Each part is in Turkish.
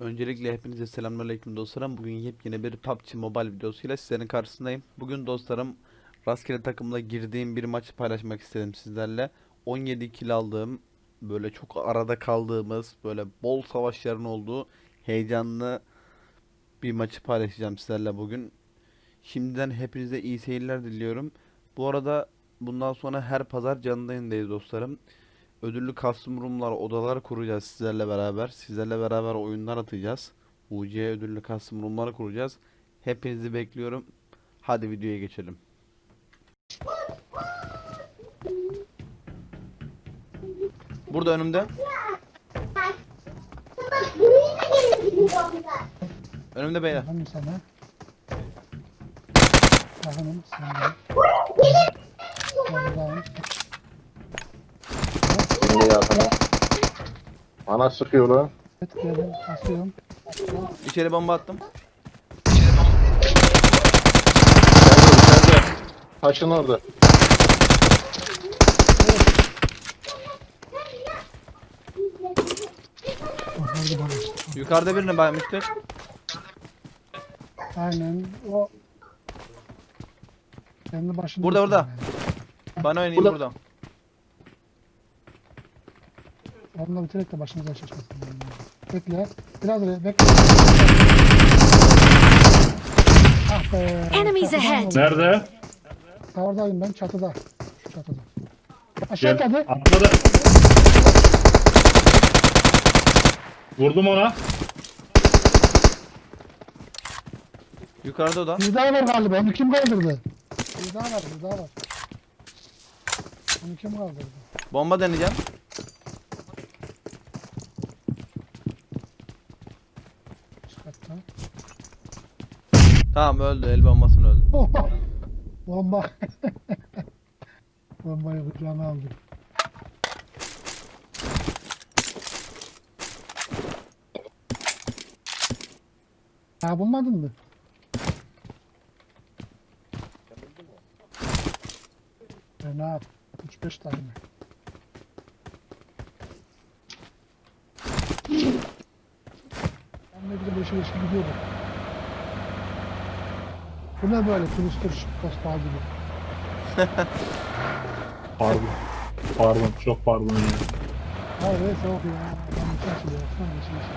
Öncelikle hepinize selamünaleyküm dostlarım. Bugün yepyeni bir PUBG Mobile videosuyla sizlerin karşısındayım. Bugün dostlarım rastgele takımla girdiğim bir maçı paylaşmak istedim sizlerle. 17 kill aldığım, böyle çok arada kaldığımız, böyle bol savaşların olduğu heyecanlı bir maçı paylaşacağım sizlerle bugün. Şimdiden hepinize iyi seyirler diliyorum. Bu arada bundan sonra her pazar canlı yayındayız dostlarım. Ödüllü custom room'lar, odalar kuracağız sizlerle beraber. Sizlerle beraber oyunlar atacağız. UC ödüllü custom room'lar kuracağız. Hepinizi bekliyorum. Hadi videoya geçelim. Burada önümde. Önümde beyler. Yakınım sana. Yakınım sana. Yanındayım. Şimdi yakına. Bana sıkıyor lan. Evet geldim. Asıyorum. İçeri bomba attım. İçeride içeride. Taşın orada. Kurtardı bana. Yukarıda birini baymıştık. Aynen o. Kendi başında. Burada, burada. Yani. Bana oynayın Burada- burada. Onunla bitirek de başımıza şaşmasın. Bekle. Biraz da bekle. Ah be. Enemies ahead. Nerede? Tavırdayım ben çatıda. Şu çatıda. Aşağı Gel. atladı. Atladı. Vurdum ona. Yukarıda o da. Bir daha var galiba. Onu kim kaldırdı? Bir daha var. Bir daha var. Onu kim kaldırdı? Bomba deneyeceğim. Üst katta. Tamam öldü. El bombasını öldü. Bomba. Bombayı kucağına aldı. Ha bulmadın mı? E ne yap? 3-5 tane. Ben de bir de beşi beşi gidiyorum. Bu ne böyle turist tospağı gibi? Pardon. Pardon. Çok pardon ya. Hayır evet soğuk ya. Ben için açılıyor. Baksana yeşil yeşil.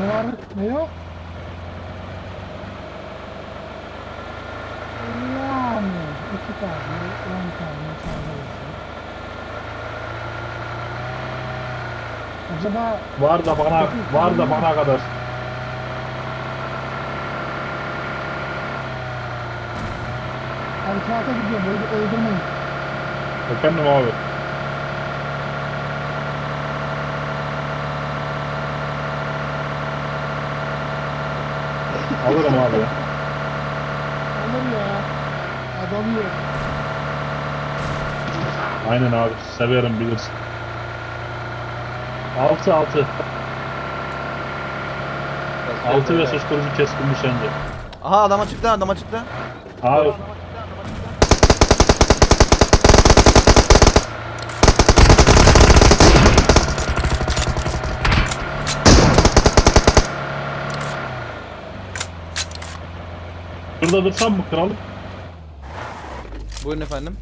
Ne var ne yok? Yani iki tane, on tane tane olsun. Acaba Var da bana, var da bana kadar. Harekata gidiyor böyle öldürmeyin. Efendim abi. Alırım abi ya. Olur ya. Adam yok. Aynen abi. Severim bilirsin. 6 6. 6 ve susturucu keskin nişancı. Aha adama çıktı adama çıktı. Abi Şurada dursam mı kralım? Buyurun efendim.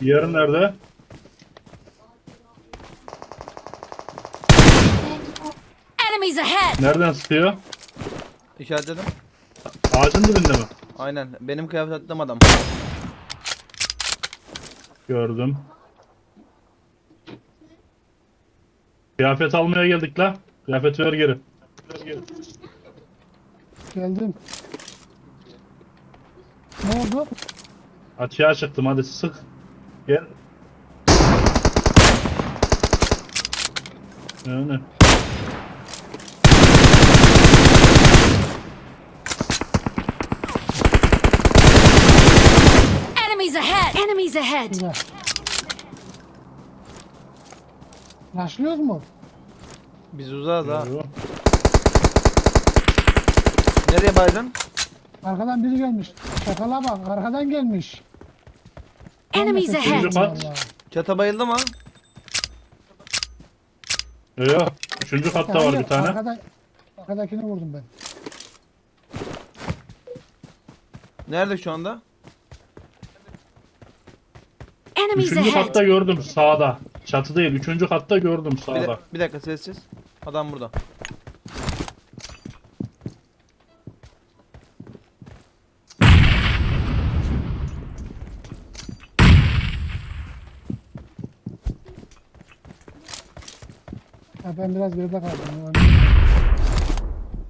Diğeri nerede? Enemies ahead! Nereden sıkıyor? İşaretledim. Ağacın dibinde mi? Aynen. Benim kıyafetlim adam. Gördüm. Kıyafet almaya geldik la. Kıyafet ver geri. Geldim. Ne oldu? Açığa çıktım hadi sık. Gel. Yani. Enemies ahead! Enemies ahead! Güzel. Başlıyoruz mu? Biz uzağız ha. Yo. Nereye baydın? Arkadan biri gelmiş. Şakala bak arkadan gelmiş. Enemies ahead! vallahi. Çata bayıldı mı? Yok yok. Üçüncü katta var Hayır, bir tane. Arkada, arkadakini vurdum ben. Nerede şu anda? Enemies Üçüncü ahead! katta gördüm sağda. Çatı değil. Üçüncü katta gördüm Bir, sağda. bir dakika sessiz. Adam burada. Ha, ben biraz geride kaldım.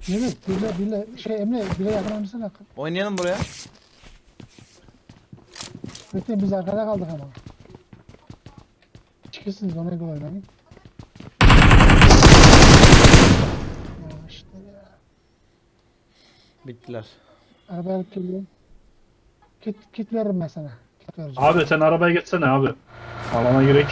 Yunus, bile, bile, şey Emre, bile yakalamışsın. Oynayalım buraya. Metin biz arkada kaldık ama. Çıkırsınız ona göre oynayın. Ya işte ya. Bittiler. Arabaya alıp geliyorum. Kit, kit veririm ben sana. Kit vereceğim. Abi sen arabaya geçsene abi. Alana girek.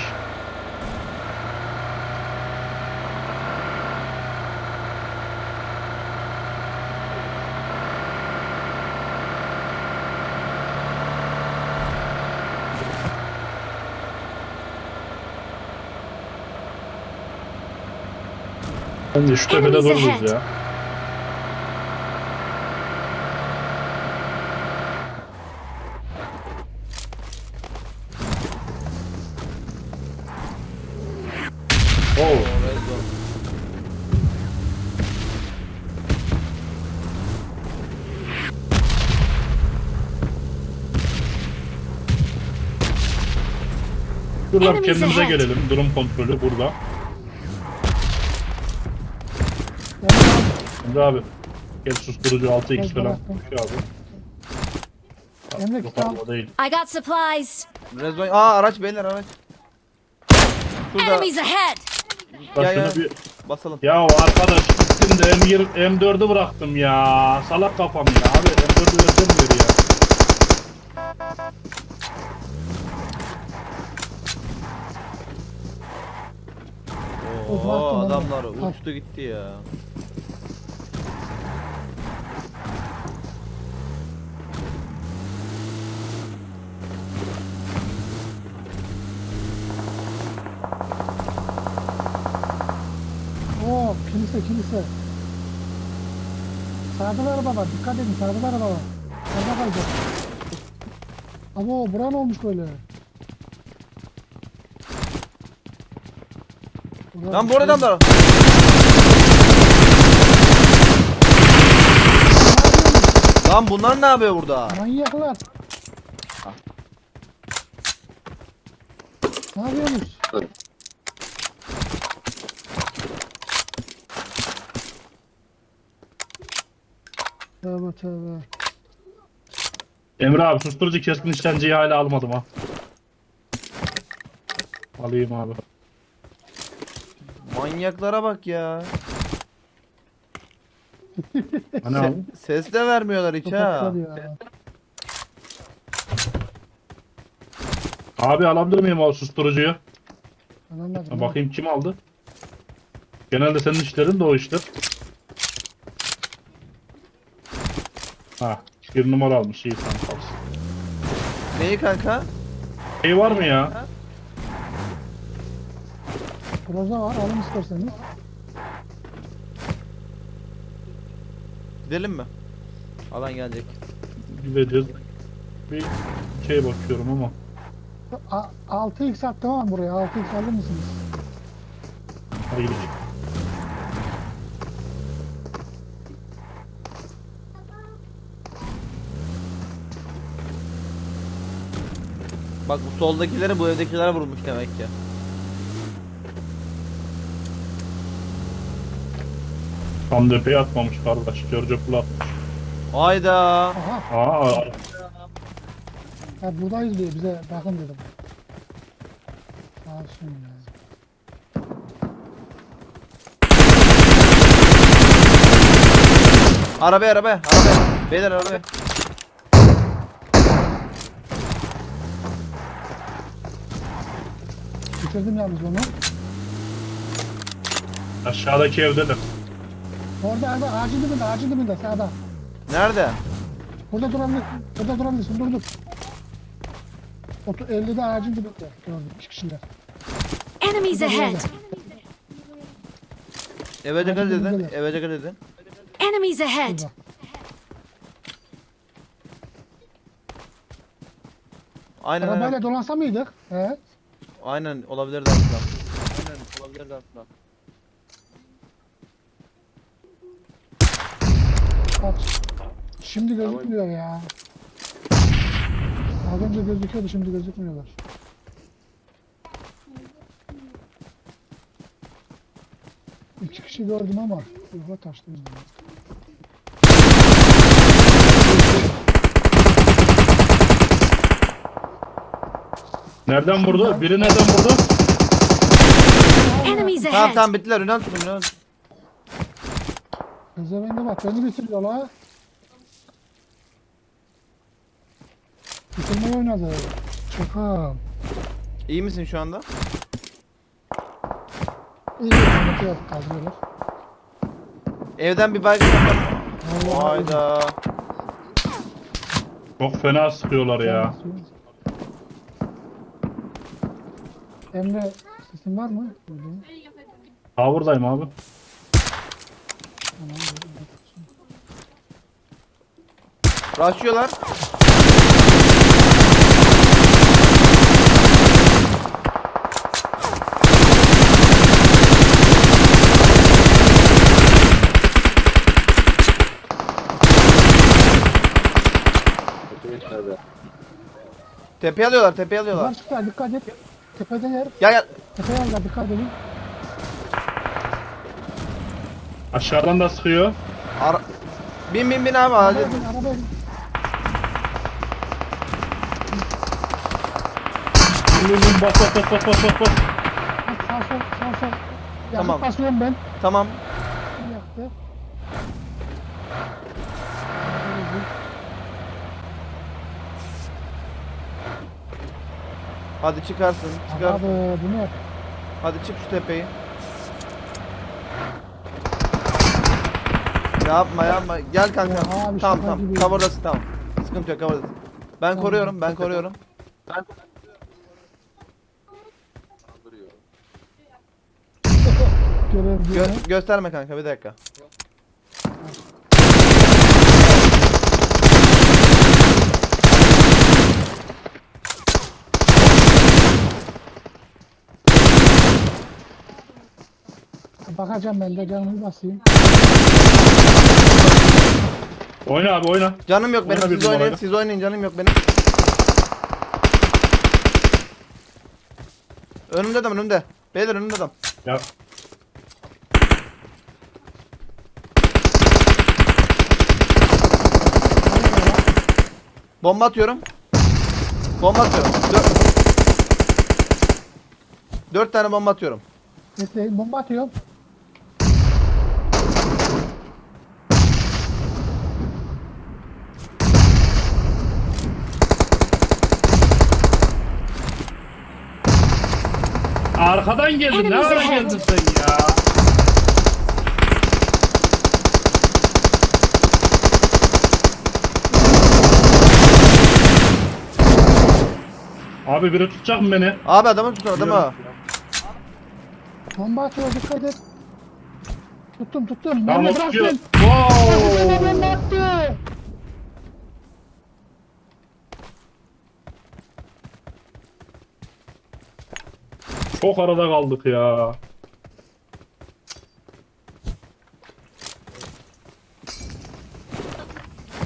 Bence şu tepede dururuz ya. Şuradan Enemies kendimize ahead. gelelim. Durum kontrolü burada. Emre abi. Gel susturucu 6x Gel falan. Şu abi. Emre Yok değil. I got supplies! Red zone. Aa araç beyler araç. Şurada Enemies ahead! Bak Ya, şunu ya. bir... basalım. Ya arkadaş gittim de M20, M4'ü bıraktım ya. Salak kafam ya. Abi M4'ü vereceğim geri ya. Oo Uzattım onu. adamlar Al. uçtu gitti ya. Oo kilise kilise. Sağda da araba var. Dikkat edin sağda da araba var. Sağda kalacak. Abo bura ne olmuş böyle? Lan bu arada adamlar. Lan bunlar ne yapıyor burada? Manyaklar. Ne yapıyorsunuz? Tövbe tövbe. Emre abi susturucu keskin işkenceyi hala almadım ha. Alayım abi. Manyaklara bak ya. Hani abi? Ses de vermiyorlar hiç ha. Topaklar ya. Abi alabilir miyim o susturucuyu? Adamlar Ha, bakayım kim aldı? Genelde senin işlerin de o işler. Ha, bir numara almış iyi tamam kalsın. Neyi kanka? Şey var mı ya? Proza var alın isterseniz. Gidelim mi? Alan gelecek. Gideceğiz. Bir şey bakıyorum ama. A- 6x attım ama buraya 6x alır mısınız? Hadi gidelim. Bak bu soldakileri bu evdekiler vurmuş demek ki. Tam atmamış kardeş. Görcekli atmış. Hayda. Aha Aa, ha, buradayız diye bize bakın dedim. Sağ olsun ya. Arabaya arabaya arabaya. Beyler arabaya. Bitirdim yalnız onu. aşağıdaki evdeler. Orada orada ağacın dibinde ağacın dibinde sağda. Nerede? Burada durabilirsin. Burada durabilirsin. Dur dur. Otu 50'de ağacın dibinde. Gördüm. İki kişiler. Enemies ahead! Eve dikkat edin. önündeler. Eve dikkat edin. Enemies ahead! Burada. Aynen aynen. Arabayla dolansa mıydık? Evet. Aynen olabilirdi aslında. Aynen olabilirdi aslında. Bak. Şimdi gözükmüyor ya. Az önce gözüküyordu şimdi gözükmüyorlar. İki kişi gördüm ama yuva taştayım. ya. Nereden vurdu? Biri nereden vurdu? Enemies Tamam ahead! tamam bittiler. Ünal tutun Ünal. tutun. Kızı bak beni bitiriyorlar. Bitirmeyi oynadı. Çakal. İyi misin şu anda? İyi bir yok kazıyorlar. Evden bir baygın yapalım. Vallahi Hayda. Çok fena sıkıyorlar ya. Emre sesin var mı? Böyle. Tavırdayım abi. Tamam. İşlerde. Tepeye alıyorlar, tepeye alıyorlar. Var çıkar dikkat et. Tepede yer. Gel gel. Tepeye aldılar dikkat edin. Aşağıdan da sıkıyor. Ara... Bin bin bin abi hadi. Arabaya bin arabaya bin. Vur, vur, Bas bas bas bas bas bas. bas. Bak, Sağ sol sağ sol. Ya Tamam. basıyorum ben. Tamam. Kim yaptı? Hadi çıkarsın. Çıkar. Abi bu ne? Hadi çık şu tepeyi. Yapma yapma. Gel kanka. Ya abi, tamam şaka tamam. gibi. Cover'dasın tamam. Sıkıntı yok cover'dasın. Ben koruyorum ben koruyorum. Görev Gö- gösterme kanka bir dakika. Bakacağım ben de canımı basayım. Oyna abi oyna. Canım yok benim. Oyna Siz oynayın. numarayla. Siz oynayın. Canım yok benim. Önümde adam önümde. Beyler önümde adam. Ya Bomba atıyorum. Bomba atıyorum. Dört, Dört tane bomba atıyorum. Bekleyin bomba atıyorum. arkadan geldin. Ne Enemies ara geldin sen ya? Abi biri tutacak mı beni? Abi adamı tutun adamı. Bomba atıyor dikkat et. Tuttum tuttum. Tamam Bomba o tutuyor. bıraktın. Wow. Bomba attı. Çok arada kaldık ya.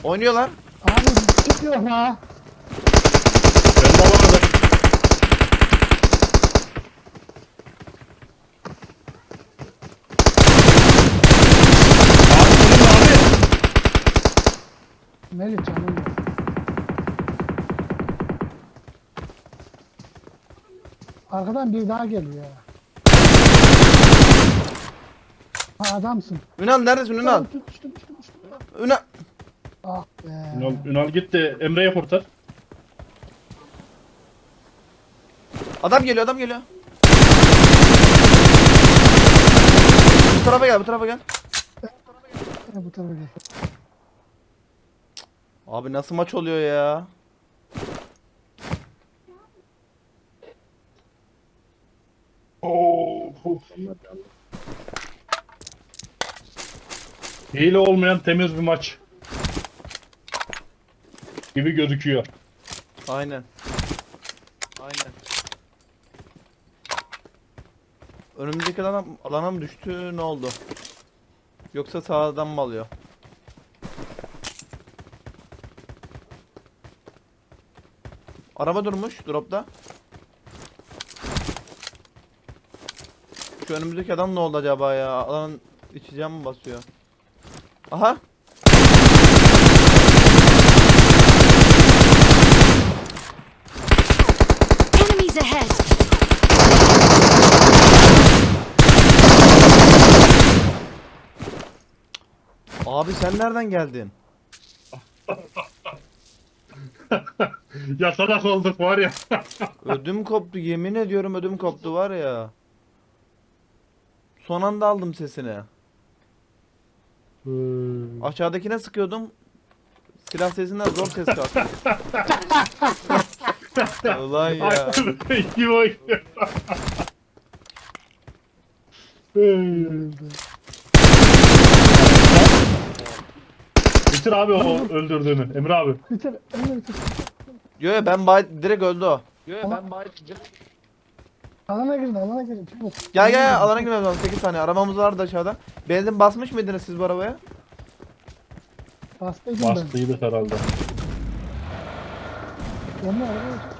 Oynuyorlar. Abi çıkıyor ha. Ben de alamadım. Abi bunun abi. Melih canım. Arkadan bir daha geliyor ya. Ha adamsın. Ünal neredesin Ünal? Düştüm, düştüm, düştüm, düştüm. Ünal. Ah be. Ünal, Ünal gitti. Emre'ye kurtar. Adam geliyor adam geliyor. Bu tarafa gel bu tarafa gel. Bu tarafa gel. Abi nasıl maç oluyor ya? Oo. Hile olmayan temiz bir maç. Gibi gözüküyor. Aynen. Aynen. Önümüzdeki alana, alana mı düştü ne oldu? Yoksa sağdan mı alıyor? Araba durmuş dropta. Şu önümüzdeki adam ne oldu acaba ya? Alanın içeceğim mi basıyor? Aha! Enemies ahead! Abi sen nereden geldin? Yasarak olduk var ya. Ödüm koptu yemin ediyorum ödüm koptu var ya. Son anda aldım sesini. Aşağıdakine sıkıyordum. Silah sesinden zor ses kalktı. Ulan ya. İyi oynuyor. Bitir abi o öldürdüğünü Emre abi. Bitir. Emre bitir. Yo yo ben bay direkt öldü o. Alana girin alana girin. Çabuk. Gel gel gel alana girmemiz lazım 8 saniye. Arabamız vardı aşağıda. Benzin basmış mıydınız siz bu arabaya? Bastıydım ben. Bastıydık herhalde. Emre arabaya.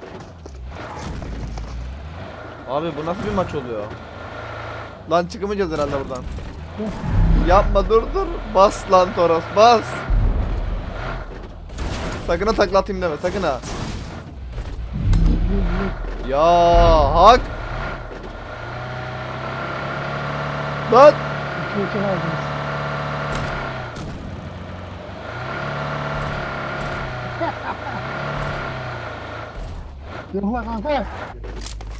Abi bu nasıl bir maç oluyor? Lan çıkamayacağız herhalde buradan. Yapma dur dur. Bas lan Toros bas. Sakın ha takla atayım deme sakın ha. Ya hak. Lan. İki iki aldınız. Yılma kanka.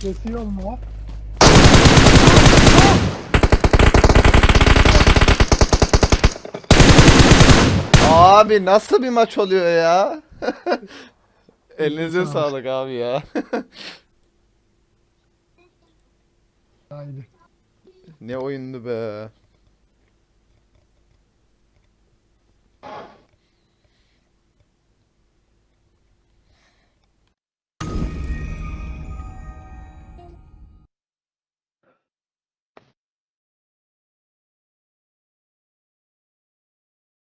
Kesiyor mu? Abi nasıl bir maç oluyor ya? Elinize sağlık abi ya. Haydi. Ne oyundu be.